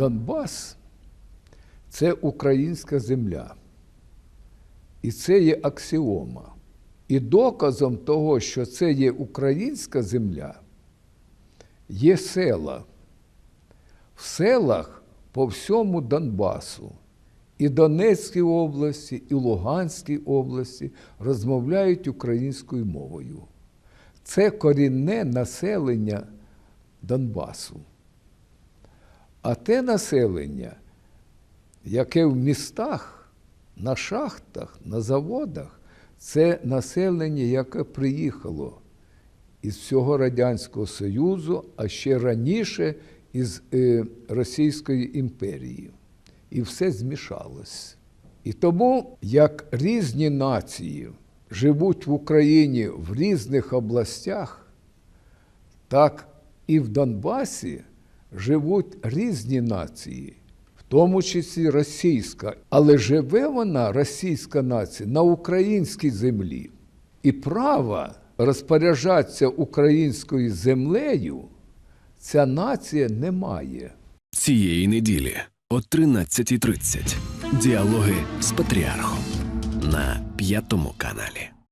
Донбас це українська земля. І це є аксіома. І доказом того, що це є українська земля, є села. В селах по всьому Донбасу, і Донецькій області, і Луганській області розмовляють українською мовою. Це корінне населення Донбасу. А те населення, яке в містах, на шахтах, на заводах, це населення, яке приїхало із всього Радянського Союзу, а ще раніше із е, Російської імперії. І все змішалось. І тому, як різні нації живуть в Україні в різних областях, так і в Донбасі живуть різні нації, в тому числі російська. Але живе вона, російська нація, на українській землі. І права розпоряджатися українською землею ця нація не має. Цієї неділі о 13.30. Діалоги з патріархом на п'ятому каналі.